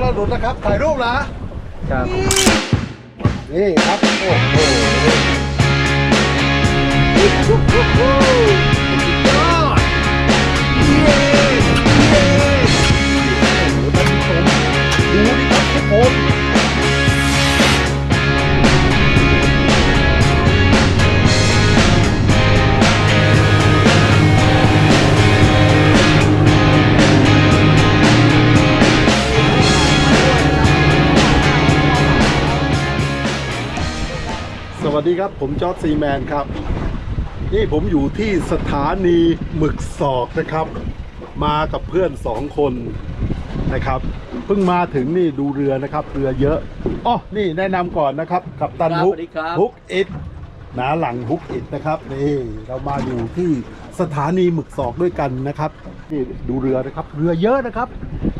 แล้วหลุดนะครับ ถ่ายรูปนะครับ นี่ครับโอ้โหโอ้โหสุดยอดเย้เย้โอ้โหท่านผู้ชมดูดิครับทุกคน วัสดีครับ ผมจอร์ดซีแมนครับ นี่ผมอยู่ที่สถานีหมึกศอกนะครับ มากับเพื่อนสองคนนะครับ เพิ่งมาถึงนี่ดูเรือนะครับ เรือเยอะอ๋อนี่แนะนำก่อนนะครับ กับตันครับฮุกสวัสดีครับ ฮุกอิดนาหลังฮุกอิดนะครับนี่เรามาอยู่ที่สถานีหมึกศอกด้วยกันนะครับนี่ดูเรือนะครับ เรือเยอะนะครับ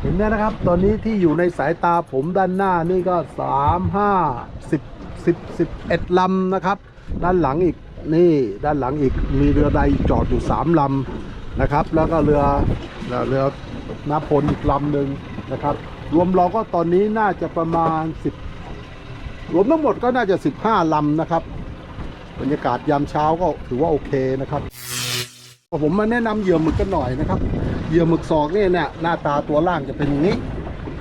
เห็นไหมนะครับ ตอนนี้ที่อยู่ในสายตาผมด้านหน้านี่ก็สามห้าสิบ สิบสิบเอ็ดลำนะครับ ด้านหลังอีกนี่ด้านหลังอีกมีเรือใดจอดอยู่สามลำนะครับ แล้วก็เรือเรือน้ำพลอีกลำหนึ่งนะครับ รวมเราก็ตอนนี้น่าจะประมาณสิบรวมทั้งหมดก็น่าจะสิบห้าลำนะครับ บรรยากาศยามเช้าก็ถือว่าโอเคนะครับผมมาแนะนำเหยื่อหมึกกันหน่อยนะครับเหยื่อหมึกศอกนี่เนี่ยหน้าตาตัวล่างจะเป็นอย่างนี้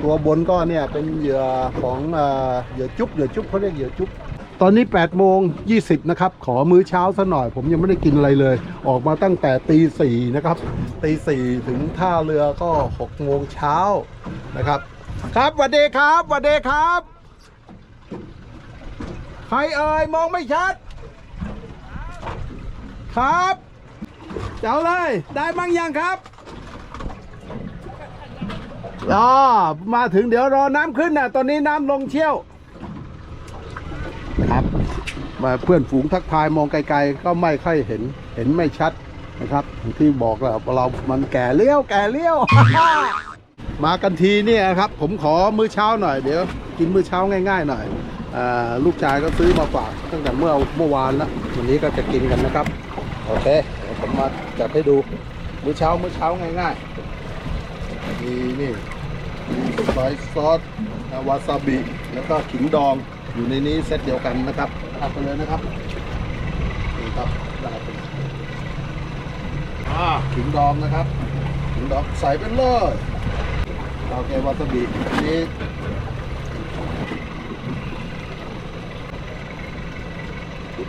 ตัวบนก็เนี่ยเป็นเหยื่อของเหยื่อจุ๊บเหยื่อจุ๊บเขาเรียกเหยื่อจุ๊บตอนนี้8โมง20 นะครับ ขอมื้อเช้าซะหน่อย ผมยังไม่ได้กินอะไรเลย ออกมาตั้งแต่ตีสี่นะครับตีสี่ถึงท่าเรือก็6โมงเช้านะครับ ครับสวัสดีครับสวัสดีครับ ใครเอ่ยมองไม่ชัด ครับ เจ้าเลย ได้มั้งยังครับ อ๋อมาถึงเดี๋ยวรอน้ำขึ้นนะตอนนี้น้ำลงเชี่ยวครับมาเพื่อนฝูงทักทายมองไกลๆ ก็ไม่ค่อยเห็นเห็นไม่ชัดนะครับ ที่บอกแล้วเรามันแก่เลี้ยวแก่เลี้ยว มากันทีเนี่ยครับ ผมขอมื้อเช้าหน่อยเดี๋ยว กินมื้อเช้าง่าย ๆ หน่อยอ่าลูกชายก็ซื้อมาฝากตั้งแต่เมื่อเมื่อวานแล้ววันนี้ก็จะกินกันนะครับ โอเคเดี๋ยวผมมาจัดให้ดูมื้อเช้ามื้อเช้าง่าย ๆ มีนี่ซอยซอสวาซาบิ แล้วก็ขิงดองอยู่ในนี้เซตเดียวกันนะครับเอาไปเลยนะครับนี่ครับได้เป็นขิงดองนะครับขิงดองใส่ไปเลยโอเควาซาบิอันนี้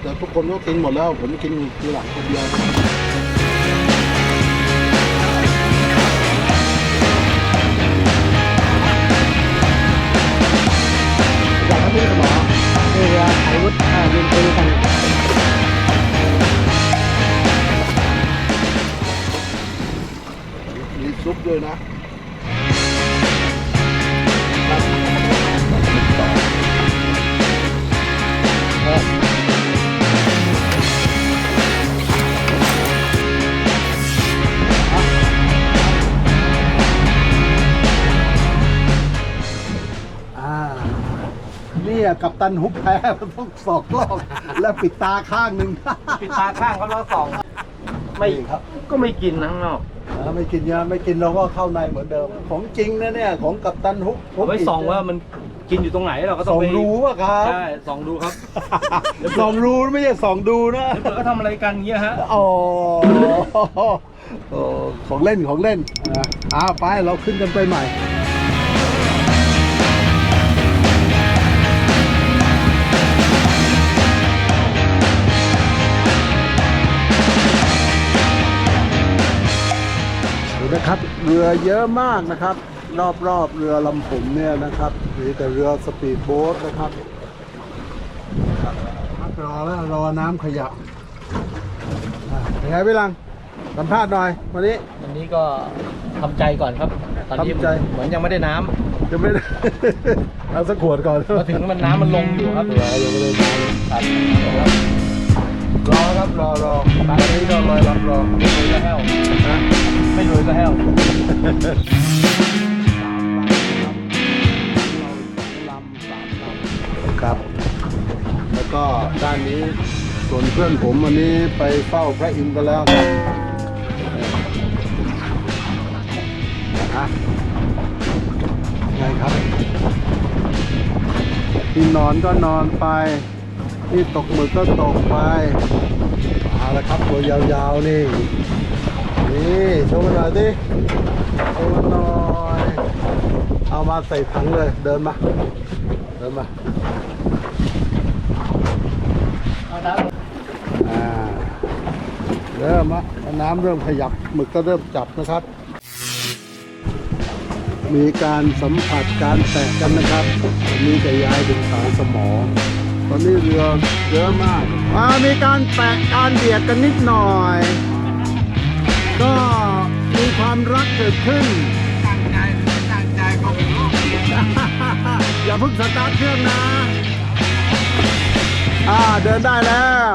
แต่ทุกคนก็กินหมดแล้ว ผมกินทีหลังคนเดียว ด้วยนะอ่าเนี่ยกับตันฮุกแพ้มันต้องสอกรอบแล้วปิดตาข้างหนึ่ง ปิดตาข้างเขาแล้วส่อง ไม่ครับก็ไม่กินข้างนอก อ่าไม่กินยาไม่กินเราก็เข้าในเหมือนเดิม ของจริงนะเนี่ยของกับตันฮุกเอาไว้ส่องว่ามันกินอยู่ตรงไหนเราก็ต้สององไปรู้ป่ะครับใช่ส่องดูครับสองรู้ไม่ใช่สองดูนะแล้วเผื่อเขาทำอะไรกันเงี้ยฮะอ๋อโอ้ของเล่นของเล่นอะอ้าวไปเราขึ้นกันไปใหม่ เรือเยอะมากนะครับ รอบรอบๆเรือลำผมเนี่ยนะครับมีแต่เรือสปีดโบ๊ทนะครับพักรอแล้วรอน้ำขยะอะเป็นไงพี่ลังสัมภาษณ์หน่อยวันนี้ วันนี้ก็ทำใจก่อนครับตอนนี้ทำใจ เหมือนยังไม่ได้น้ำจะไม่ได้ เอาสักขวดก่อนมาถึงมันน้ำมันลงอยู่ครับเรือยังไม่ได้น้ครับำรอครับรอรอตอนนี้ ไม่รวยก็แห้วครับ แล้วก็ด้านนี้ส่วนเพื่อนผมวันนี้ไปเฝ้าพระอินทร์กันแล้วครับนะไงครับ ที่นอนก็นอนไป ที่ตกหมึกก็ตกไปเอาละครับตัวยาวๆนี่ นี่โชว์มาหน่อยดิโชว์มาหน่อยเอามาใส่ถังเลยเดินมา เดินมาอ่าเริ่มละน้ำเริ่มขยับหมึกก็เริ่มจับนะครับ มีการสัมผัสการแตกกันนะครับมีแต่ย้ายถึงสารสมองตอนนี้เรือเยอะมากอ่ามีการแตกการเบียดกันนิดหน่อย ก็มีความรักเกิดขึ้นตั้งใจตั้งใจก็ไม่รู้อย่าเพิ่งสตาร์ทเครื่องนะ อ่าเดินได้แล้ว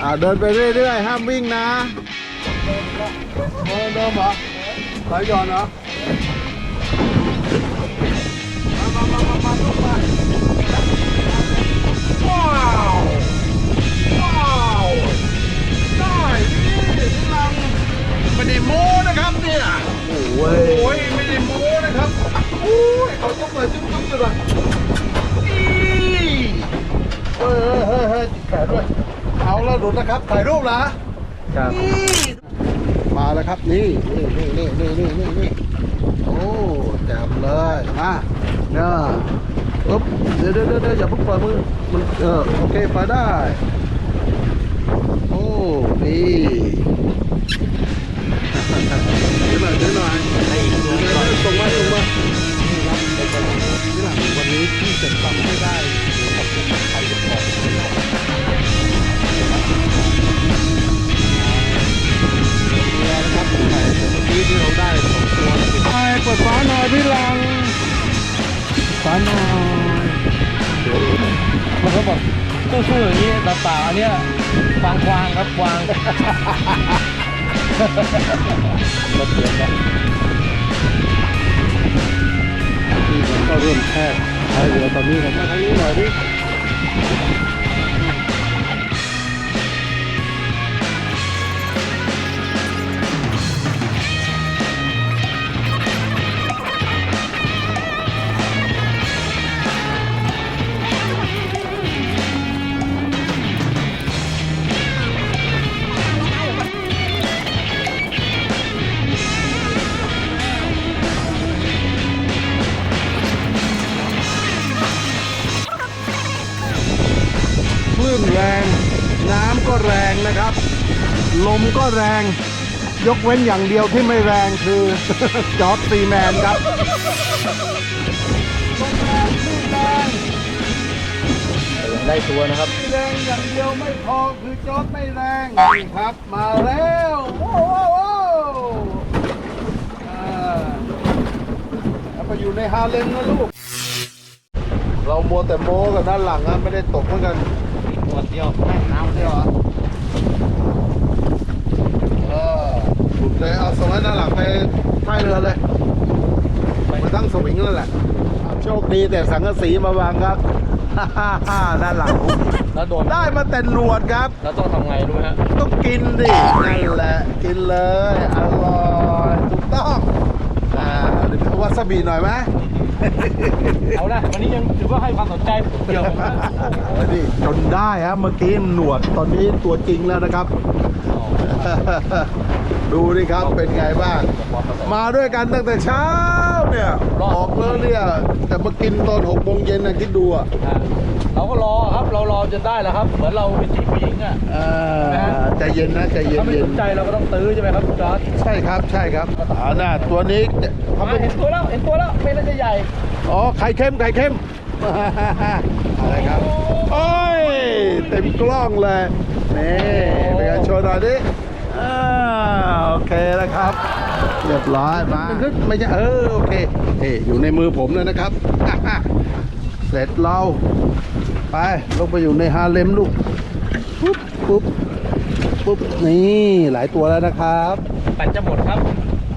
อ่าเดินไปเรื่อยๆ ห้ามวิ่งนะเดินเดิมเหรอไหลย้อนเหรอ ได้โม้นะครับเนี่ยโอ้ยไม่ได้โม้นะครับโอ้ยเขาจุ๊บเลยจุ๊บจุ๊บเลยเฮ้ยเฮ้ยเฮ้ยติดแขนด้วยเอาแล้วหลุดนะครับถ่ายรูปนะครับมาแล้วครับนี่นี่นี่นี่นี่นี่โอ้แจ่มเลยมาเนี่ยปึ๊บเดี๋ยวเดี๋ยวเดี๋ยวอย่าเพิ่งปล่อยมือมันเออโอเคไปได้โอ้นี่ เดี๋ยวหน่อยเดี๋ยวหน่อยส่งมาส่งมานี่ครับนี่หลังวันนี้ที่จะทำให้ได้ขอบคุณใครจะบอกนะครับไข่เมื่อกี้ที่เราได้สองตัวไปเปิดฝาหน่อยพี่ลังฝาหน่อยมันก็บอกสู้ๆอย่างนี้เปล่าๆอันเนี้ยควางควางครับควาง รถเยอะแล้วที่มันก็เริ่มแคบท้ายเรือตอนนี้ผมมาทางนี้หน่อยดิ มก็แรง ยกเว้นอย่างเดียวที่ไม่แรงคือ จอร์ดซีแมนครับลมแรงคลื่นแรงได้ตัวนะครับไม่แรงอย่างเดียวไม่พอคือจอร์ดไม่แรงนี่ครับ มาแล้วโอ้โหโอ้โหอ่าแล้วไปอยู่ในฮาเลมนะลูก เรามัวแต่โม้กับด้านหลังนะไม่ได้ตกเหมือนกันตัวเดียวแม่น้ำเดียวเหรอเออหลุดเลยเอาส่งให้ด้านหลังไปท้ายเรือเลยไปตั้งสวิงนั่นแหละ โชคดีแต่สังกะสีมาวางครับด้านหลังผมแล้วโดนได้มาแต่หนวดครับ แล้วต้องทำไงรู้ไหมฮะต้องกินดินั่นแหละกินเลยอร่อยถูกต้องอ่าเดี๋ยววาซาบิหน่อยไหมเอาละวันนี้ยังถือว่าให้ความสนใจเกี่ยวกับโอ้ยนี่จนได้ฮะเมื่อกี้หนวดตอนนี้ตัวจริงแล้วนะครับ ดูดิครับเป็นไงบ้าง มาด้วยกันตั้งแต่เช้า เนี่ยออกแล้วเนี่ยแต่มากินตอนหกโมงเย็นนะคิดดูอะเราก็รอครับเรารอจนได้แล้วครับ เหมือนเราเป็นจีบผู้หญิงอะเออใจเย็นนะใจเย็นถ้าไม่เย็สนนใจเราก็ต้องตื้อใช่ไหมครับคุณจอร์ดใช่ครับใช่ครับอ่าน่ะตัวนี้ทำทำไมเป็นเห็นตัวแล้วเห็นตัวแล้วเป็นน่าจะใหญ่อ๋อไข่เค็มไข่เค็มอะไรครับโอ้ยเต็มกล้องเลยนี่เป็นไงโชว์หน่อยดิอ่าโอเคแล้วครับ เรียบร้อยมาไม่ใช่เออโอเคเฮ้อยู่ในมือผมเลยนะครับ เสร็จเราไปลงไปอยู่ในฮาเลมลูกปุ๊บปุ๊บปุ๊บนี่หลายตัวแล้วนะครับแบตจะหมดครับ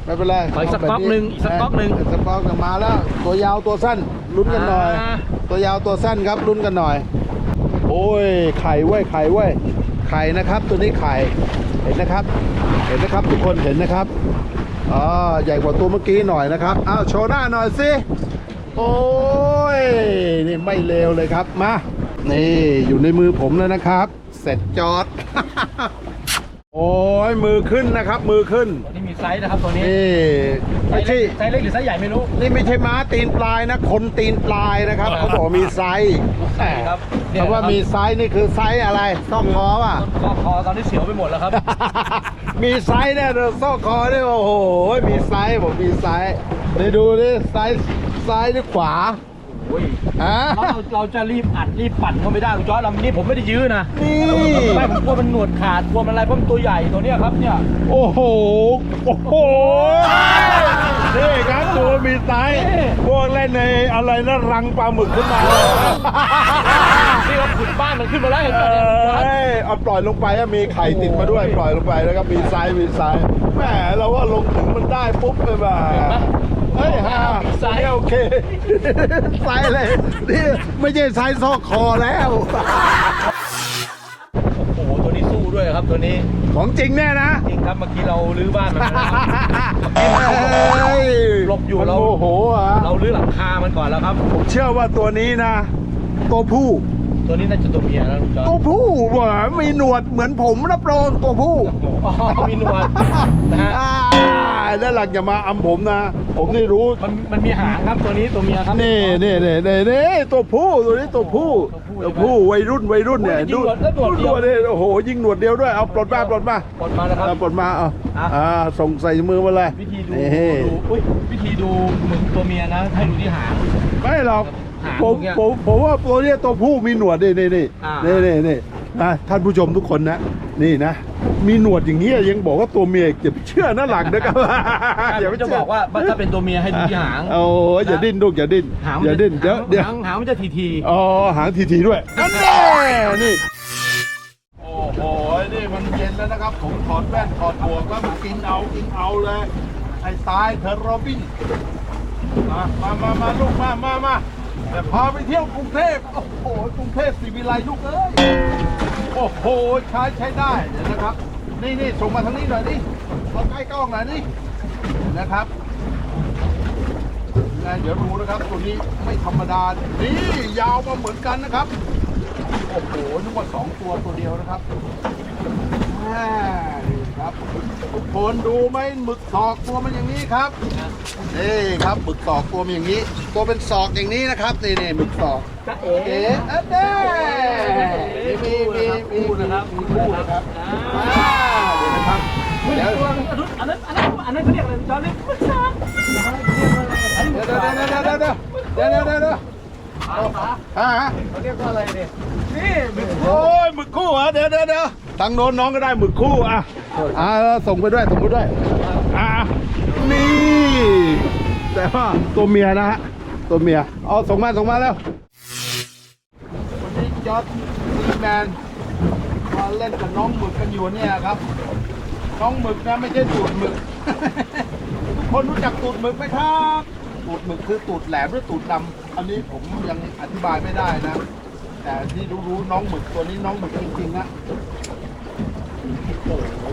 ไม่เป็นไรขออีกสักก๊อกหนึ่งอีกสักก๊อกหนึ่งสักก๊อกหนึ่งมาแล้ว ตัวยาวตัวสั้นลุ้นกันหน่อยอ่าตัวยาวตัวสั้นครับลุ้นกันหน่อย โอ้ยไข่เว้ยไข่เว้ยไข่นะครับ ตัวนี้ไข่เห็นนะครับ เห็นนะครับทุกคนเห็นนะครับ อ่าใหญ่กว่าตัวเมื่อกี้หน่อยนะครับอ้าวโชว์หน้าหน่อยสิโอ้ยนี่ไม่เลวเลยครับมานี่อยู่ในมือผมแล้วนะครับ เสร็จจอด โอ้ยมือขึ้นนะครับ มือขึ้นตัวนี้มีไซส์นะครับตัวนี้นี่ไซไม่ส์ใช่เล็กไซส์เล็กหรือไซส์ใหญ่ไม่รู้นี่ไม่ใช่ม้าตีนปลายนะ คนตีนปลายนะครับเขาบอกมีไซส์ใช่ครับเนี่ยคำว่ามีไซส์นี่คือไซส์อะไรซอกคอป่ะต้นคอตอนนี้เสียวไปหมดแล้วครับ มีไซส์เนี่ยซอกคอเนี่ยโอ้โห มีไซส์ผมมีไซส์ไปดูดิไซส์ซ้ายหรือขวา อ้ยฮะเราเราจะรีบอัดรีบปั่นเขาไม่ได้คุณจอร์ดลำนี้ผมไม่ได้ยื้อนะนี่ไม่ผมกลัวมันหนวดขาดกลัวมันอะไรเพราะมันตัวใหญ่ตัวเนี้ยครับเนี่ยโอ้โหโอ้โหนี่ครับตัวมีไซส์พวกเล่นในอะไรนะรังปลาหมึกขึ้นมานี่เราขุดบ้านมันขึ้นมาแล้วเห็นเอไหมเนี่ย้ยเอาปล่อยลงไปอะมีไข่ติดมาด้วยปล่อยลงไปแล้วก็มีไซส์มีไซส์แหมเราว่าลงถึงมันได้ปุ๊บเลยบ่า เฮ้ยฮะไซส์โอเคไซส์เลยนี่ไม่ใช่ไซส์ซอกคอแล้ว โอ้โห ตัวนี้สู้ด้วยครับตัวนี้ ของจริงแน่นะ จริงครับเมื่อกี้เราลื้อบ้านมันไปแล้วเฮ้ยหลบอยู่มันเราโมโหอะเราลื้อหลังคามันก่อนแล้วครับ ผมเชื่อว่าตัวนี้นะ ตัวผู้ตัวนี้น่าจะตัวเมียนะลุงจอร์ตัวดผู้ว่ะมีหนวดเหมือนผมรับรองตัวผู้อ๋อมีหนวดนะฮะอ่า แล้วหลังจะมาอำผมนะ ผมนี่รู้ มันมันมีหางครับตัวนี้ตัวเมียครับนี่นี่นี่นี่นี่ตัวผู้ตัวนี้ตัวผู้ตัตัววผู้ผู้วัยรุ่นวัยรุ่นเนี่ยโอ้ยยิงหนวดแล้วหนวดเดียวนี่โอ้โหยิงหนวดเดียวด้วยเอาปลดมาปลดมาปลดมาแล้วครับเอาปลดมาเอาอะอ่าส่งใส่มือมาเลยวิธีดูนี่ดูอุ้ยวิธีดูหมึกตัวเมียนะให้ดูที่หางไม่หรอกหางผมตรงเนี้ยผมผมว่าตัวเนี้ยตัวผู้มีหนวดนี่นี่นี่อ่านี่นี่ นี่นะท่านผู้ชมทุกคนนะ นี่นะ มีหนวดอย่างเงี้ยยังบอกว่าตัวเมียอีกอย่าไปเชื่อนะหลังนะครับเดี๋ยวจะบอกว่าถ้าเป็นตัวเมียให้ดูที่หาง โอ้ยอย่าดิ้นลูกอย่าดิ้นหางอย่าดิ้นเดี๋ยวเดี๋ยวหางหางมันจะทีทีอ๋อหางทีๆด้วยนั่นแน่นี่ โอ้โห นี่มันเย็นแล้วนะครับ ผมถอดแว่นถอดหมวกแล้วมันกินเอา กินเอาเลย ไอ้ตายเธอโรบิน มา มา มา มาลูกมา มา มา แต่พาไปเที่ยวกรุงเทพโอ้โหกรุงเทพสีวิไลลูกเอ้ยโอ้โหใช้ใช้ได้เดี๋ยวนะครับ นี่นี่ส่งมาทางนี้หน่อยดิมาใกล้กล้องหน่อยดินะครับนะเดี๋ยวรู้นะครับตัวนี้ไม่ธรรมดานี่ยาวมาเหมือนกันนะครับโอ้โหนึกว่าสองตัวตัวเดียวนะครับอ่านี่ครับ ทุกคนดูไหมหมึกศอกตัวมันอย่างนี้ครับนี่ครับหมึกศอกตัวมันอย่างนี้ ตัวเป็นศอกอย่างนี้นะครับนี่นี่หมึกศอกจะเอ๋เอ๊ะเด้มีมีมีคู่นะครับมีคู่นะครับอ่าเดี๋ยวนะครับเดี๋เดี๋ยยววอันนั้นอันนั้นอันนั้นเขาเรียกอะไรจอร์ดนี่ผู้ชายเดี๋ยวเดี๋ยวเดี๋ยวเดี๋ยวเดี๋ยวเดี๋ยวเดี๋ยวเดี๋ยวเดี๋ยวฮะเขาเรียกว่าอะไรเนี่ยนี่หมึกโอ้ยหมึกคู่เหรอเดี๋ยวเดี๋ยวเดี๋ยว ทางโน้นน้องก็ได้หมึกคู่อะอ่าส่งไปด้วยส่งไปด้วยอ่านี่ แต่ว่าตัวเมียนะฮะตัวเมียเอาส่งมาส่งมาแล้ววันนี้จอร์ดซีแมนมาเล่นกับน้องหมึกกันอยู่เนี่ยครับ น้องหมึกนะไม่ใช่ตูดหมึกทุกคนรู้จักตูดหมึกไหมครับตูดหมึกคือตูดแหลมหรือตูดดำอันนี้ผมยังอธิบายไม่ได้นะ แต่ที่รู้ๆน้องหมึกตัวนี้น้องหมึกจริงๆนะโ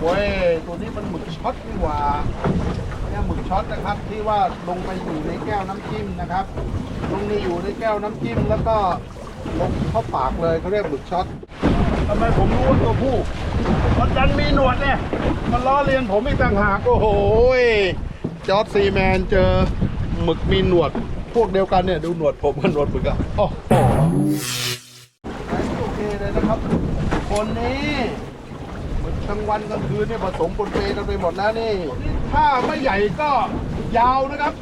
อ้ยตัวนี้มันหมึกช็อตนี่หว่าเนี่ยหมึกช็อตนะครับ ที่ว่าลงไปอยู่ในแก้วน้ำจิ้มนะครับ ลงในอยู่ในแก้วน้ำจิ้มแล้วก็ลงเข้าปากเลยเขาเรียกหมึกช็อตทำไมผมรู้ว่าตัวผู้มันดันมีหนวดเนี่ยมันล้อเลียนผมอีกต่างหากโอ้โหจอร์ดซีแมนเจอหมึกมีหนวดพวกเดียวกันเนี่ยดูหนวดผมกับหนวดหมึกอะโอ้โหโอเคเลยนะครับ คนนี้ กลางวันกลางคืนเนี่ยผสมปนเปกันไปหมดแล้วนี่ ถ้าไม่ใหญ่ก็ยาวนะครับ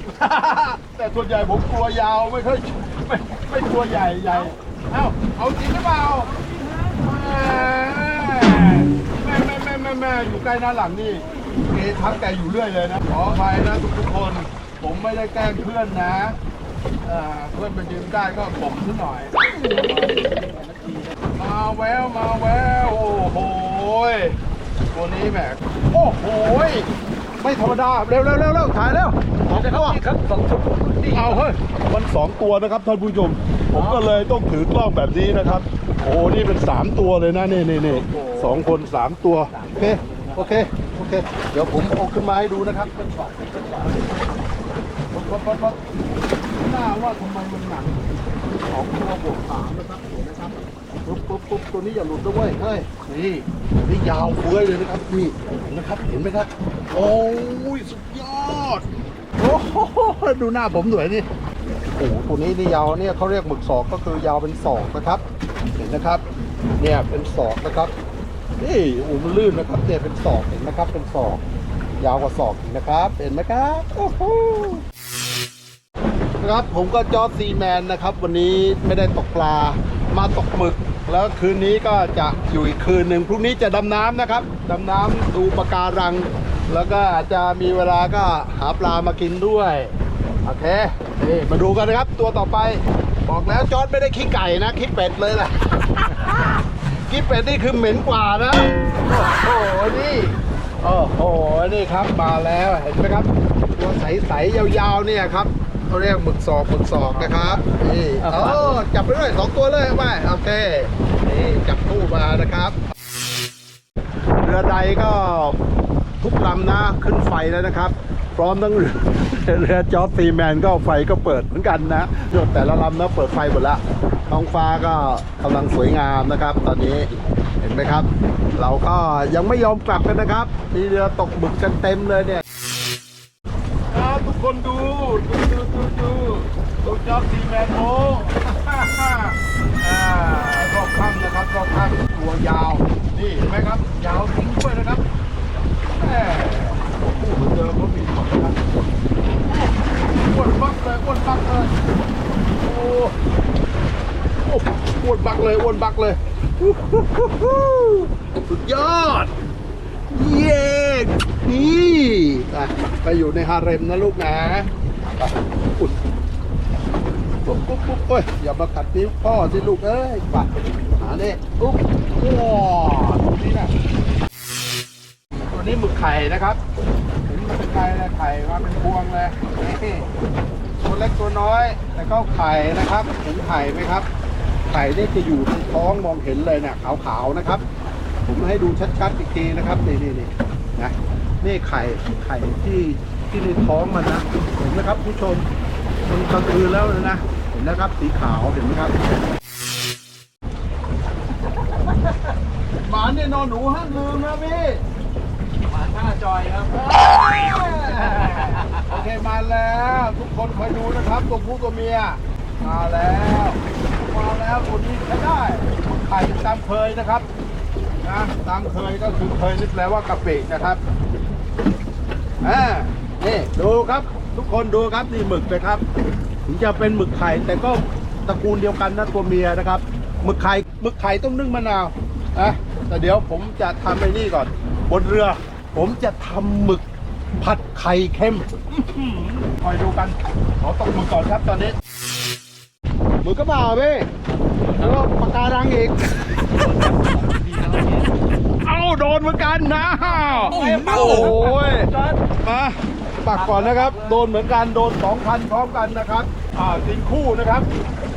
แต่ส่วนใหญ่ผมกลัวยาวไม่ค่อยไม่ไม่กลัวใหญ่ใหญ่เอ้าเอาจริงหรือเปล่าแม่แม่แม่แม่แม่อยู่ใกล้หน้าหลังนี่เกทักแต่อยู่เรื่อยเลยนะขออภัยนะทุกทุกคน ผมไม่ได้แกล้งเพื่อนนะเพื่อนมายืมได้ก็ผมซะหน่อย มาแววมาแววโอ้โห ตัวนี้แหมโอ้โหยไม่ธรรมดาเร็วเร็วเร็วเร็วถ่ายเร็วสองตัวครับสองชุดนี่เอาเฮ้ยมันสองตัวนะครับท่านผู้ชมผมก็เลยต้องถือกล้องแบบนี้นะครับ โอ้นี่เป็นสามตัวเลยนะนี่นี่นี่สองคนสามตัวโอเคโอเคโอเค เดี๋ยวผมเอาขึ้นมาให้ดูนะครับเป็นฝาเป็นฝาปดปดปดปดหน้าว่าทำไมมันหนัง สองตัวบวกสามนะครับเห็นนะครับปุ๊บปุ๊บปุ๊บตัวนี้อย่าหลุดด้วยเฮ้ยนี่นี่ยาวเฟ้ยเลยนะครับนี่นะครับเห็นไหมครับโอ้ยสุดยอดโอ้โหดูหน้าผมหน่อยนี่โอ้โหตัวนี้นี่ยาวเนี่ยเขาเรียกหมึกศอกก็คือยาวเป็นศอกนะครับ เห็นนะครับ เนี่ยเป็นศอกนะครับนี่โอ้มันลื่นนะครับเนี่ยเป็นศอกเห็นไหมครับเป็นศอก ยาวกว่าศอกอีกนะครับ เห็นไหมครับโอ้โห ครับผมก็จอร์จซีแมนนะครับ วันนี้ไม่ได้ตกปลามาตกหมึก แล้วคืนนี้ก็จะอยู่อีกคืนหนึ่งพรุ่งนี้จะดำน้ำนะครับดำน้ำดูปะการัง แล้วก็อาจจะมีเวลาก็หาปลามากินด้วยโอเคนี่มาดูกันนะครับ ตัวต่อไป บอกแล้วจอร์จไม่ได้ขี้ไก่นะขี้เป็ดเลยแหละขี้เป็ดนี่คือเหม็นกว่านะโอ้โหนี่โอ้โหนี่ครับมาแล้วเห็นไหมครับตัวใสๆยาวๆเนี่ยครับ เขาเรียกหมึกศอกหมึกศอกนะครับนี่โอ้จับไปด้วยสองตัวเลยไปโอเคนี่จับคู่มานะครับเรือใดก็ทุกลำนะขึ้นไฟแล้วนะครับ พร้อมทั้งเรือเรือจอร์จซีแมนก็ไฟก็เปิดเหมือนกันนะแต่ละลำนะเปิดไฟหมดละท้องฟ้าก็กำลังสวยงามนะครับ ตอนนี้เห็นไหมครับ เราก็ยังไม่ยอมกลับกันนะครับมีเรือตกหมึกกันเต็มเลยเนี่ยครับทุกคนดูดูดูดูดูดูจอร์จซีแมนโม อ่ารอบข้างนะครับรอบข้างตัวยาว นี่เห็นไหมครับ ยาวจริงด้วยนะครับแหมคู่เหมือนเดิมก็มีหมดนะครับอ้วนบักเลยอ้วนบักเลยโอ้โอ้อ้วนบักเลย อ้วนบักเลยอู้หูหูหูสุดยอด เย้นี่ไปไปอยู่ในฮาเร็มนะลูกนะไปอุ่นปุ๊บปุ๊บปุ๊บโอ้ยอย่ามากัดนิ้วพ่อสิลูกเอ้ยไปหาเนี่ยปุ๊บว้าวตรงนี้นะตัวนี้หมึกไข่นะครับเห็นมันเป็นไข่นะไข่มาเป็นพวงเลยนี่ตัวเล็กตัวน้อยแต่ก็ไข่นะครับเห็นไข่ไหมครับ ไข่นี่จะอยู่ในท้องมองเห็นเลยเนี่ยขาวๆนะครับ ผมให้ดูชัดๆอีกทีนะครับนี่นี่นี่นะนี่ไข่ไข่ที่ที่ในท้องมันนะเห็นไหมครับผู้ชมมันกลางคืนแล้วนะเห็นนะครับสีขาวเห็นไหมครับหมาเนี่ยนอนหนูห้ามลืมนะพี่หวาท่าจอยครับโอเคมาแล้ว ทุกคนคอยดูนะครับตัวผู้ตัวเมียมาแล้ว มาแล้วคนนี้ใช้ได้ไข่ตามเคยนะครับนะตามเคยก็คือเคยนึกแล้วว่ากะปินะครับอ่านี่ดูครับ ทุกคนดูครับนี่หมึกนะครับ ถึงจะเป็นหมึกไข่แต่ก็ตระกูลเดียวกันนะตัวเมียนะครับหมึกไข่หมึกไข่ต้องนึ่งมะนาวนะแต่เดี๋ยวผมจะทำไอ้นี่ก่อน บนเรือ ผมจะทำหมึกผัดไข่เค็มคอยดูกันขอตกหมึกก่อนครับตอนนี้ มึกก็เปล่าพี่แล้วก็ปากการังอีก เอ้าโดนเหมือนกันนะโอ้ยมาปักก่อนนะครับ โดนเหมือนกันโดนสองพันพร้อมกันนะครับอ่ากินคู่นะครับ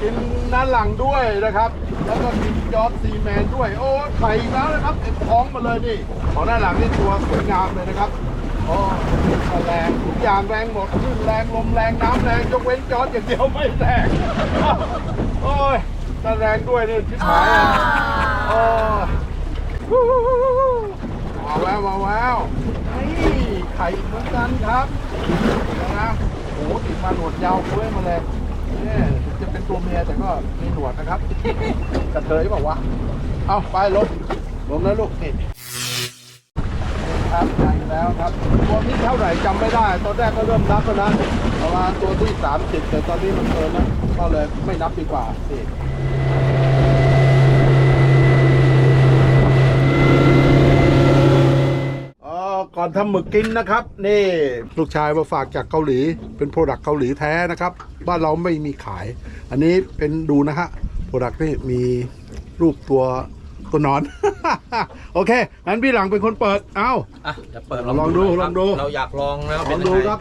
กินน้าหลังด้วยนะครับ แล้วก็กินยอดซีแมนด้วย โอ้ไข่อีกแล้วนะครับเต็มท้องมาเลยนี่ของหน้าหลังนี่ตัวสวยงามเลยนะครับ โอ้แรงทุกอย่างแรงหมดคลื่นแรงลมแรงน้ำแรงยกเว้นจอดอย่างเดียวไม่แรงโอ้ยถ้าแรงด้วยนี่ชิบหายอะโอ้ยมาแววมาแววนี่ไข่เหมือนกันครับเดี๋ยวนะโอ้โหติดมาหนวดยาวเฟ้ยมาเลยเนี่ยถึงจะเป็นตัวเมียแต่ก็มีหนวดนะครับกระเทยเปล่าวะเอาไปลงลงแล้วลูกนี่ครับใหญ่ แล้วครับ ตัวที่เท่าไหร่จำไม่ได้ ตอนแรกก็เริ่มนับแล้วนะประมาณตัวที่30แต่ตอนนี้มันเกินแล้วก็เลยไม่นับดีกว่านี่อ๋อก่อนทำหมึกกินนะครับ นี่ลูกชายมาฝากจากเกาหลี เป็นโปรดักต์เกาหลีแท้นะครับ บ้านเราไม่มีขาย อันนี้เป็นดูนะฮะโปรดักต์นี่มีรูปตัว ตัวนอน โอเคงั้นพี่หลังเป็นคนเปิด เอ้า อะเดี๋ยวเปิดลองดูหน่ยครับลองดู เราอยากลองนะลเป็อนงยัดูไงครับ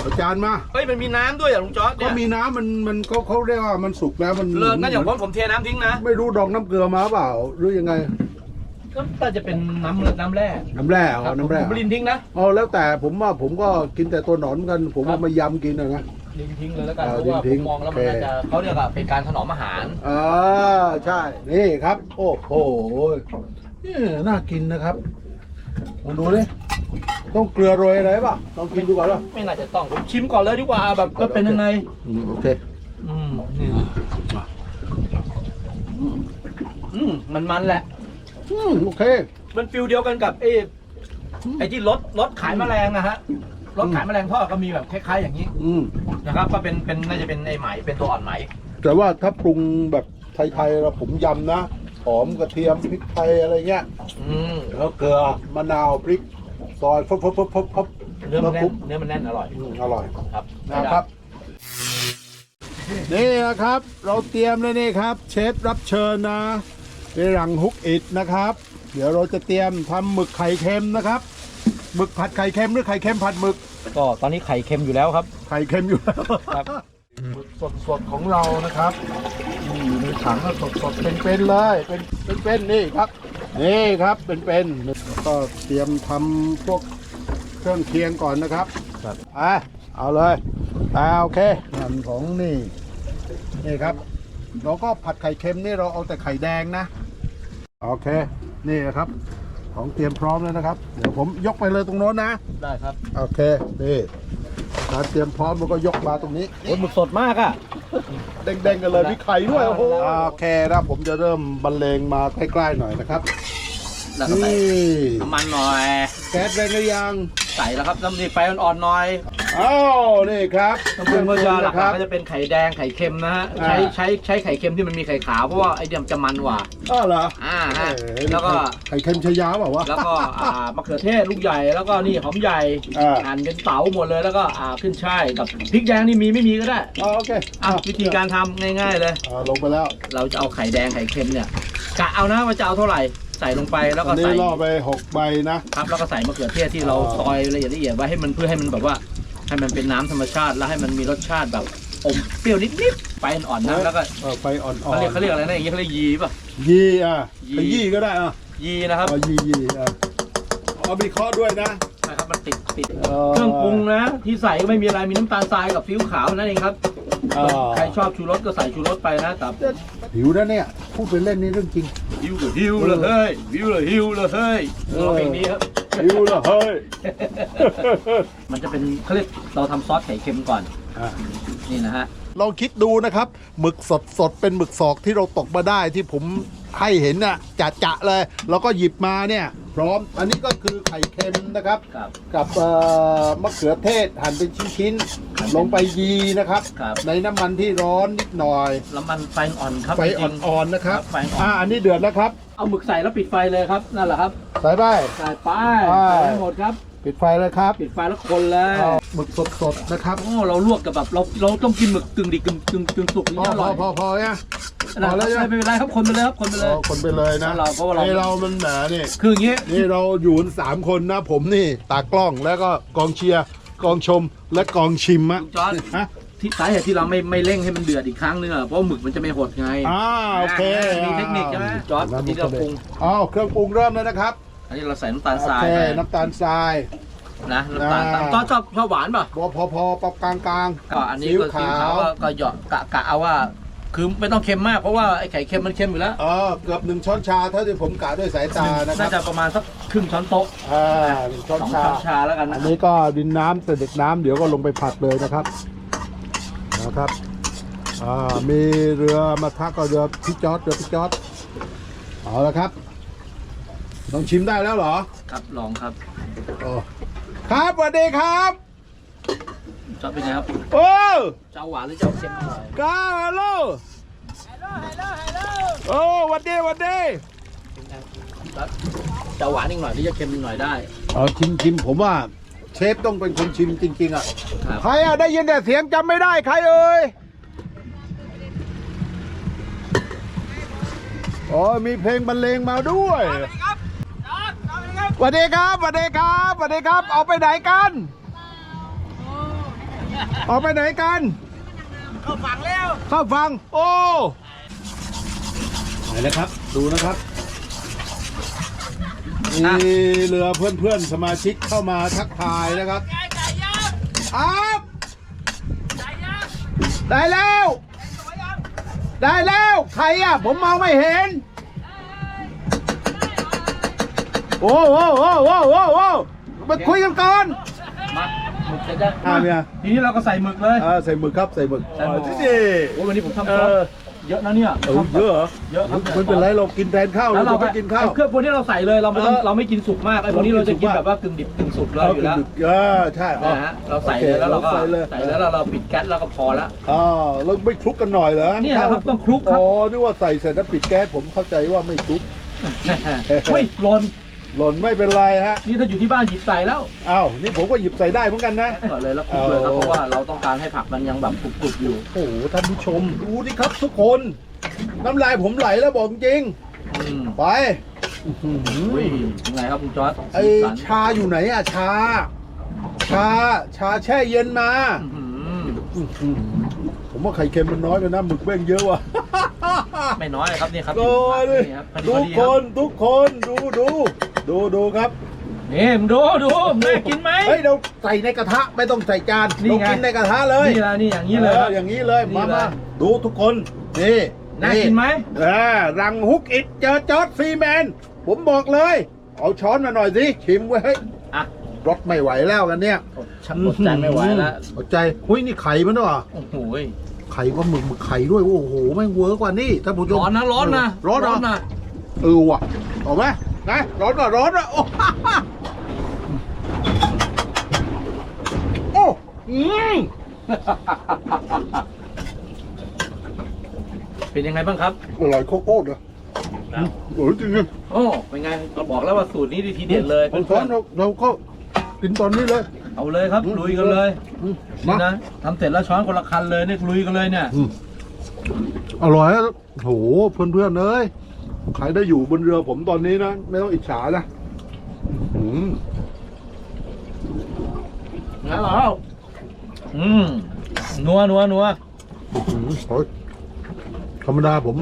เอาจานมา เฮ้ยมันมีน้ำด้วยอะลุงจอร์ดก็เนี่ยมีน้ำมันมันเขาเขาเรียกว่ามันสุกแล้วมันเลิกงั้นอย่างผมผมเทน้ำทิ้งนะไม่รู้ดองน้ำเกลือมาเปล่าหรือยังไง ก็น่าจะเป็นน้ำน้ำแร่น้ำแร่ครัเอาบน้ำแร่ผมลินทิ้งนะ เอาแล้วแต่ผมว่าผมก็กินแต่ตัวหนอนเหมือนกัน ผมครัเอาบมายำกินนะนะ ลินทิ้งเลยแล้วกันเออเพราะว่าลิ้นทิ้ผงมมองแล้วมันโอเค น่าจะเขาเรียกว่าเป็นการถนอมอาหารอ่าใช่ นี่ครับ โอ้โหนี่น่ากินนะครับลองดูดิต้องเกลือโรยอะไรป่ะลองกินดูก่อนป่ะไม่น่าจะต้องผมชิมก่อนเลยดีกว่าแบบก็เป็นยังไง อืมโอเค อืมนี่อืมมันมันๆแหละ อืมโอเค มันฟิลเดียวกันกับไอ้ไอ้ที่รถรถขายแมลงนะฮะรถขายแมลงทอดก็มีแบบคล้ายๆอย่างนี้ อืม นะครับ ก็เป็นเป็นน่าจะเป็นไอ้ไหมเป็นตัวอ่อนไหมแต่ว่าถ้าปรุงแบบไทยๆเราผมยำนะหอมกระเทียมพริกไทยอะไรเงี้ยอืมแล้วเกลือมะนาวพริกซอยฟบฟบฟบฟบฟบเนื้อมันแล้วแน่คลุนกเนื้อมันแน่นอร่อยอืมอร่อยครับนะครับ นี่นะครับ เราเตรียมเลยนี่ครับ เชฟรับเชิญนะเรรังฮุกอิดนะครับ เดี๋ยวเราจะเตรียมทำหมึกไข่เค็มนะครับหมึกผัดไข่เค็มหรือไข่เค็มผัดหมึก ก็ตอนนี้ไข่เค็มอยู่แล้วครับ ไข่เค็มอยู่แล้วครับหมึกสดๆของเรานะครับนี่อยู่ในถังก็สดๆเป็นๆเลยเป็นเป็นๆนี่ครับนี่ครับเป็นๆแล้วก็เตรียมทำพวกเครื่องเคียงก่อนนะครับครับ อะเอาเลยอ่าโอเคหั่นของนี่นี่ครับ เราก็ผัดไข่เค็มนี่เราเอาแต่ไข่แดงนะ โอเค นี่นะครับ ของเตรียมพร้อมแล้วนะครับ เดี๋ยวผมยกไปเลยตรงโน้นนะ ได้ครับ โอเคนี่การเตรียมพร้อมมันก็ยกมาตรงนี้โอ้ยหมึกสดมากอะ เด้งๆกันเลยมีไข่ด้วยโอ้โหโอเคนะผมจะเริ่มบรรเลงมาใกล้ๆหน่อยนะครับแล้วก็ใส่นี่น้ำมันหน่อย แก๊สแรงหรือยัง ใส่แล้วครับน้ำดีไฟอ่อนๆหน่อย อ้าวนี่ครับน้ำปรุงก็จะหลักครัๆก็จะเป็นไข่แดงไข่เค็มนะฮะอ่าใช้ใช้ใช้ไข่เค็มที่มันมีไข่ขาวเพราะว่าไอเดียมนจะมันกว่าอ้าวเหรออ่าฮะเอ้ยแล้วก็ไข่เค็มชายาเปล่าวะ แล้วก็อ่ามะเขือเทศลูกใหญ่แล้วก็นี่หอมใหญ่อ่า หั่นเป็นเต๋าหมดเลยแล้วก็อ่าขึ้นช่ายกับพริกแดงนี่มีไม่มีก็ได้อ๋อโอเคอะวิธีการทำง่ายๆเลย อ่าลงไปแล้วเราจะเอาไข่แดงไข่เค็มเนี่ยกะเอานะว่าจะเอาเท่าไหร่ใส่ลงไปแล้วอัก็นนี้ใส่ล่อไปหกใบนะ ครับแล้วก็ใส่มะเขือเทศที่เราอ๋อซอยละเอียดละเอียดไว้ให้มันเพื่อให้มันแบบว่า ให้มันเป็นน้ำธรรมชาติแล้วให้มันมีรสชาติแบบอมเปรี้ยวนิดๆไปอ่อนๆนะแล้วก็เออไฟอ่อนๆเขาเรียกเขาเรียกอะไรนะอย่างงี้เขาเรียกยีป่ะ ยี่อะยี่ ไปยี่ก็ได้อะยีนะครับเอายี่ยี่อะเอาบีเคราะห์ด้วยนะนะครับมันติดติดเอ่อเครื่องปรุงนะ ที่ใส่ก็ไม่มีอะไรมีน้ำตาลทรายกับซีอิ๊วขาวนั่นเองครับ อ่าใครชอบชูรสก็ใส่ชูรสไปนะแต่หิวนะเนี่ย พูดไปเล่นนี่เรื่องจริง หิวก็หิวเลยเฮ้ยหิวเลยหิวเลยเฮ้ยเออร้องเพลงนี้ครับหิวละเฮ้ย มันจะเป็นเขาเรียกเราทำซอสไข่เค็มก่อนอะนี่นะฮะ ลองคิดดูนะครับหมึกสดสดๆเป็นหมึกสอกที่เราตกมาได้ที่ผมให้เห็นน่ะจะจะๆเลย แล้วก็หยิบมาเนี่ย พร้อมอันนี้ก็คือไข่เค็มนะครับ ครับกับเอ่อมะเขือเทศหั่นเป็นชิ้นๆลงไปยีนะครับ ครับ ในน้ำมันที่ร้อนนิดหน่อย แล้วมันไฟอ่อนครับไฟจริงๆอ่อนๆนะครับไฟอ่อนอ่าอันนี้เดือดแล้วครับ เอาหมึกใส่แล้วปิดไฟเลยครับนั่นแหละครับ ใส่ไป ใส่ไปใช่ใส่ให้หมดครับ ปิดไฟเลยครับปิดไฟแล้วคนเลยเอาหมึกสดๆนะครับโอ้เราลวกกับแบบเราเราต้องกินหมึกกึ่งดิบกึ่งกึ่งกึ่งสุกนี่พออพร่ออยพอพอเนี่ยนะพอแล้วใช่ไหมไม่เป็นไรครับคนไปเลยครับคนไปเลย เอาคนไปเลยนะเราเพราะว่าเรา ไอเรามันแหมนี่คืออย่างงี้ นี่เราอยู่กันสามคนนะผมนี่ตากล้องแล้วก็กองเชียร์กองชมและกองชิมอะลุงจอร์ดฮะที่สาเหตุที่เราไม่ไม่เร่งให้มันเดือดอีกครั้งนึงอะเพราะหมึกมันจะไม่หดไงอ่าโอเคมีเทคนิคใช่ไหมจอร์ดที่เราปรุง อ้าวเครื่องปรุงเริ่มแล้วนะครับ อันนี้เราใส่น้ำตาลโอทรายเคไปน้ำตาลทราย นะน้ำตาลอ่าจอร์ดชอบชอบหวานป่ะพอพอพอปรับกลางกลางก็อันนี้ซีอิ๊วก็ซีอิ๊วขาขาววก็ก็เหยาะกะกะเอาว่า คือไม่ต้องเค็มมากเพราะว่าไอ้ไข่เค็มมันเค็มอยู่แล้วเออเกือบหนึ่งช้อนชาเท่าที่ผมกะด้วยสายตานะคน่ารับจะประมาณสักครึ่งช้อนโต๊ะอ่าหนึ่งช้อนสองชาช้อนชาแล้วกันอันะนนี้ก็ดินน้ำเสด็จน้ำเดี๋ยวก็ลงไปผัดเลยนะครับนะครับอ่ามีเรือมาทักก็เรือพี่จอดเรือพี่จอดเอาละครับ ต้องชิมได้แล้วเหรอ ครับลองครับโอ้ครับสวัสดีครับจอร์ดเป็นไงครับโอ้จะเอาหวานหรือจะเอาเค็มอร่อยก้าวฮัลโหลโอ้หวัดดีหวัดดีจอร์ดจะเอาหวานอีกหน่อยหรือจะเค็มอีกหน่อยได้ เอาชิมชิมผมว่า เชฟต้องเป็นคนชิมจริง ๆอะครับ ใครอะได้ยินแต่เสียงจำไม่ได้ใครเอ่ยโอ้ยมีเพลงบรรเลงมาด้วย สวัสดีครับสวัสดีครับสวัสดีครับ เอาไปไหนกันเอาไปไหนกัน เข้าฝังแล้ว เข้าฟังโอ้ไหนนะครับ ดูนะครับมีเรือเพื่อนๆสมาชิกเข้ามาทักทายนะครับครับได้แล้ว ได้แล้ว ใครอะ ผมมองไม่เห็น โอ้โหโอ้โหโอ้โหโอ้โหมาคุยกันก่อนมาหมึกจะได้อ่าเมียทีนี้เราก็ใส่หมึกเลยอ่าใส่หมึกครับใส่หมึกใส่หมึกอ๋อที่นี่โอ้วันนี้ผมทำเอซอสอเยอะนะเนี่ยเออเยอะเหรอเยอะครับไม่เป็นไรเรากินแทนข้าวแล้วเราเราไม่กินข้าวไอ้เครื่องพวกนี้เราใส่เลยเราไม่ต้องเออเราไม่กินสุกมากไอ้พวกนี้เราจะกินเรากินสุกมากแบบว่ากึ่งดิบกึ่งสุกแล้วอยู่แล้วเออใช่อ๋อนะฮะเราใส่เลยแล้วเราก็ใส่เลยใส่แล้วเราเราปิดแก๊สแล้วก็พอแล้วอ๋อเราไม่คลุกกันหน่อยเหรอเนี่ยครับต้องคลุกครับอ๋อนึกว่าใส่เสร็จแล้วปิดแก๊สผมเข้าใจว่าไม่คลุกอุ้ยหล่น หล่นไม่เป็นไรฮะ นี่ถ้าอยู่ที่บ้านหยิบใส่แล้วอ้าวนี่ผมก็หยิบใส่ได้เหมือนกันนะ ก่อนเลยแล้วคลุกเลยครับ เอา เพราะว่าเราต้องการให้ผักมันยังแบบกรุบๆอยู่ โอ้โหท่านผู้ชมดูดิครับทุกคน น้ำลายผมไหลแล้วบอกจริงอืมไปอื้อหืออุ้ยยังไงครับคุณจอร์ดไอสีสันชาอยู่ไหนอะชา ชาชาแช่เย็นมาอื้อหืออื้อหือผมว่าไข่เค็มมันน้อยไปนะหมึกแม่งเยอะว่ะ ไม่น้อยเลยครับนี่ครับโอ้ยนี่ครับพอดีทุพกอดีครับนทุกคนดูดู ดูดูครับนี่มึงดูดูแม่กินไหม เฮ้ยเราใส่ในกระทะไม่ต้องใส่จานนี่เราไง กินในกระทะเลยนี่ละนี่อย่างนี้เลยอคอรับอย่างนี้เลยนี่มาเลย มาดูทุกคนนี่น่ากินไหมอ่ารังฮุกอิดเจอจอร์ดฟรีแมน ผมบอกเลย เอาช้อนมาหน่อยสิชิมไว้เฮ้ยอะรสไม่ไหวแล้วกันเนี่ยอดชักอดใจไม่ไหวแล้วอดใจหุ้ยนี่ไข่มันด้วยเหรอโอ้โหย ไข่ว่าหมึกหมึกไข่ด้วยโอ้โหแม่งเวิร์กกว่านี่ท่านผู้ชมร้อนนะร้อนนะ ร้อนเหรอนะเออว่ะเอาไหม นะร้อนก็ร้อนอะโอ้โอ้อืมเป็นยังไงบ้างครับอร่อยโคตรๆเลยโอ้ยจริงๆโอ้เป็นไงเราบอกแล้วว่าสูตรนี้ดีทีเด็ดเลยเอาช้อนเราเราก็กินตอนนี้เลย เอาเลยครับอืมลุยกันเลยอืมนี่มานะทำเสร็จแล้วช้อนคนละคันเลยเนี่ยลุยกันเลยเนี่ยอืมอร่อยอะโหเพื่อนๆเอ้ย ใครได้อยู่บนเรือผมตอนนี้นะ ไม่ต้องอิจฉานะอืมงั้นเหรออืมนัวนัวนัวอืมโอ้ยธรรมดาผม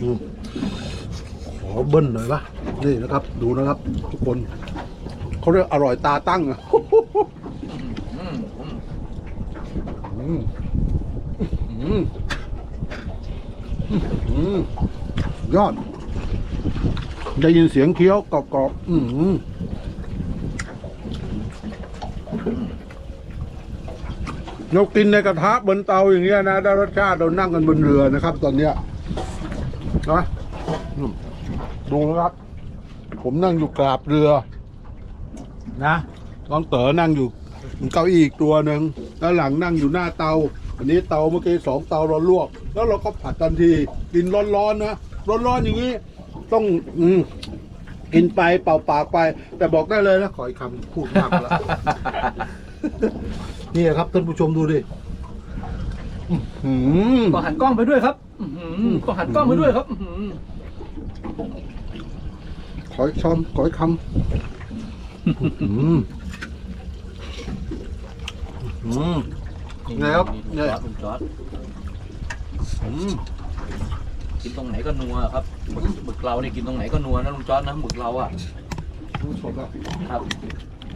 อืมขอเบิ้ลหน่อยปะนี่นะครับ ดูนะครับ ทุกคน เขาเรียกอร่อยตาตั้งอะอืมอืมอืมอืมอืม ยอด ได้ยินเสียงเคี้ยวกรอบๆอืมเรากินในกระทะบนเตาอย่างเงี้ยนะได้รสชาติเรานั่งกันบนเรือนะครับ ตอนเนี้ยนะดูนะครับ ผมนั่งอยู่กราบเรือ นะน้องเต๋อนั่งอยู่เก้าอี้อีกตัวหนึ่งแล้วหลังนั่งอยู่หน้าเตา อันนี้เตาเมื่อกี้สองเตาเราลวก แล้วเราก็ผัดทันทีกินร้อนๆนะ ร้อนๆอย่างนี้ ต้องอืมกินไปเป่าปากไป แต่บอกได้เลยนะขออีกคำพูดมากแล้ว นี่ครับท่านผู้ชมดูดิอื้อหือ ก็หันกล้องไปด้วยครับอื้อหือก็หันกล้องไปด้วยครับอื้อหือขออีกช้อนขออีกคำ อื้อหืออืม แล้วนี่เนี่ยลุงจอร์ดอืม กินตรงไหนก็นัวครับหมึกหมึกเราเนี่ยกินตรงไหนก็นัวนะลุงจอร์ดนะหมึกเราอะสดครับ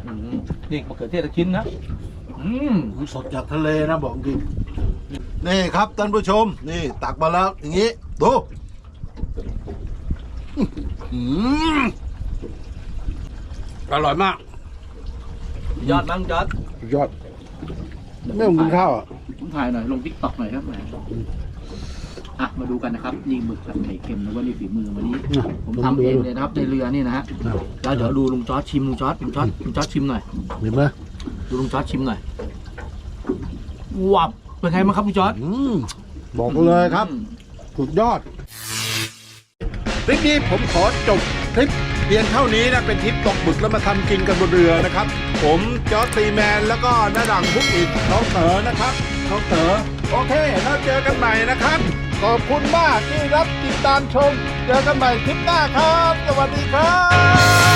อืมนี่มะเขือเทศตะชิ้นนะอืมสดจากทะเลนะบอกจริงนี่ครับท่านผู้ชม นี่ตักมาแล้วอย่างนี้ดูอืมอร่อยมาก ยอดมั้งจอดยอดไม่ต้องกินข้าวอะผมถ่ายหน่อยลงทิกตอกหน่อยครับแหม อะมาดูกันนะครับนี่หมึกกับไข่เค็มนะว่านี่ฝีมือวันนี้ ผมทำเองเลยนะครับในเรือนี่นะฮะแล้วเดี๋ยวดูลุงจอร์ดชิมลุงจอร์ดลุงจอร์ดลุงจอร์ดชิมหน่อยเห็นไหมดูลุงจอร์ดชิมหน่อยวับเป็นไงบ้างครับลุงจอร์ดอืมบอกเลยครับสุดยอดคลิปนี้ผมขอจบคลิปเพียงเท่านี้นะเป็นทริปตกบึกแล้วมาทำกินกันบนเรือนะครับ ผมจอร์จตีแมนแล้วก็น้าดังพุกอีกน้องเต๋อนะครับน้องเต๋อโอเคแล้วเจอกันใหม่นะครับ ขอบคุณมากที่รับติดตามชม เจอกันใหม่คลิปหน้าครับ สวัสดีครับ